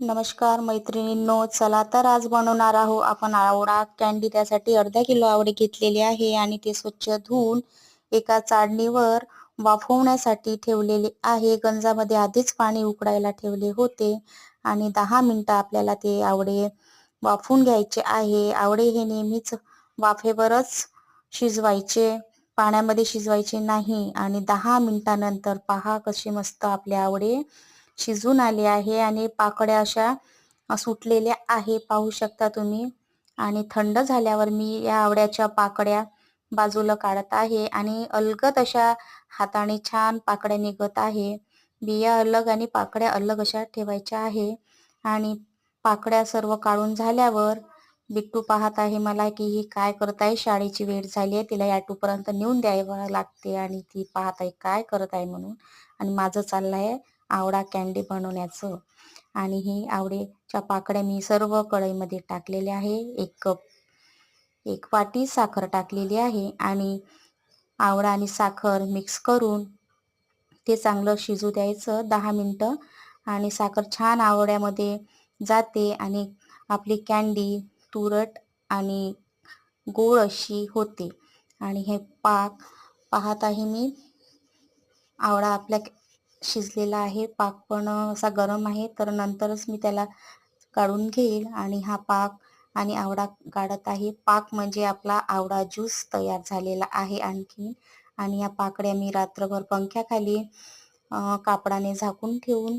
नमस्कार मैत्रिणींनो चला तर आज बनवणार आहोत आपण आवडा कॅन्डी त्यासाठी अर्धा किलो आवडे घेतलेले आहे आणि ते स्वच्छ धुवून एका चाळणीवर वाफवण्यासाठी ठेवलेले आहे. गंजामध्ये आधीच पाणी उकडायला ठेवले होते आणि दहा मिनिटं आपल्याला ते आवडे वाफवून घ्यायचे आहे. आवडे हे नेहमीच वाफेवरच शिजवायचे पाण्यामध्ये शिजवायचे नाही आणि दहा मिनिटानंतर पहा कसे मस्त आपले आवडे शिजून आले आहे आणि पाकड्या अशा सुटलेल्या आहे पाहू शकता तुम्ही. आणि थंड झाल्यावर मी या आवड्याच्या पाकड्या बाजूला काढत आहे आणि अलगद अशा हाताने छान पाकड्या निघत आहे. बिया अलग आणि पाकड्या अलग अशा ठेवायच्या आहे. आणि पाकड्या सर्व काढून झाल्यावर बिट्टू पाहत आहे मला की ही काय करत आहे शाळेची वेळ झाली आहे तिला याटूपर्यंत नेऊन द्यावं लागते. आणि ती पाहत आहे काय करत आहे म्हणून. आणि माझं चाललं आहे आवडा कॅन्डी बनवण्याचं. आणि ही आवडेच्या पाकड्या मी सर्व कढईमध्ये टाकलेल्या आहे. एक कप एक वाटी साखर टाकलेली आहे. आणि आवडा आणि साखर मिक्स करून ते चांगलं शिजू द्यायचं दहा मिनटं. आणि साखर छान आवड्यामध्ये जाते आणि आपली कॅन्डी तुरट आणि गोड अशी होते. आणि हे पाक पाहत आहे मी. आवडा आपल्या शिजलेला आहे. पाक पण असा गरम आहे. तर नंतरच मी त्याला काढून घेईल आणि हा पाक आणि आवडा काढत आहे. पाक म्हणजे आपला आवडा ज्यूस तयार झालेला आहे आणखी. आणि या पाकड्या मी रात्रभर पंख्याखाली कापडाने झाकून ठेवून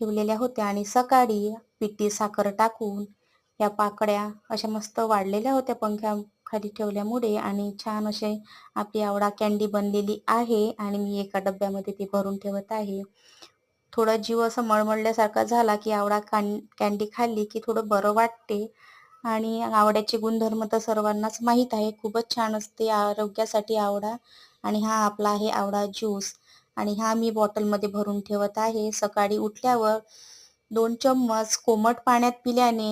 ठेवलेल्या होत्या. आणि सकाळी पिठी साखर टाकून या पाकड्या अशा मस्त वाढलेल्या होत्या पंख्या खाली ठेवल्यामुळे आणि छान असे आपली आवडा कॅन्डी बनलेली आहे आणि मी एका डब्यामध्ये ती भरून ठेवत आहे. थोडा जीव असं मळमळल्यासारखा झाला की आवडा कॅन्डी खाल्ली की थोडं बरं वाटते. आणि आवड्याचे गुणधर्म तर सर्वांनाच माहीत आहे. खूपच छान असते आरोग्यासाठी आवडा आणि हा आपला आहे आवडा ज्यूस आणि हा मी बॉटलमध्ये भरून ठेवत आहे. सकाळी उठल्यावर दोन चम्मच कोमट पाण्यात पिल्याने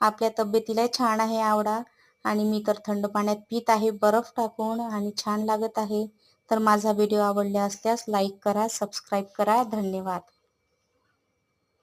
आपल्या तब्येतीला छान आहे आवडा आणि मी तर थंड पाण्यात पित आहे बर्फ टाकून आणि छान लागत आहे. तर माझा व्हिडिओ आवडला असल्यास लाईक करा सबस्क्राईब करा. धन्यवाद.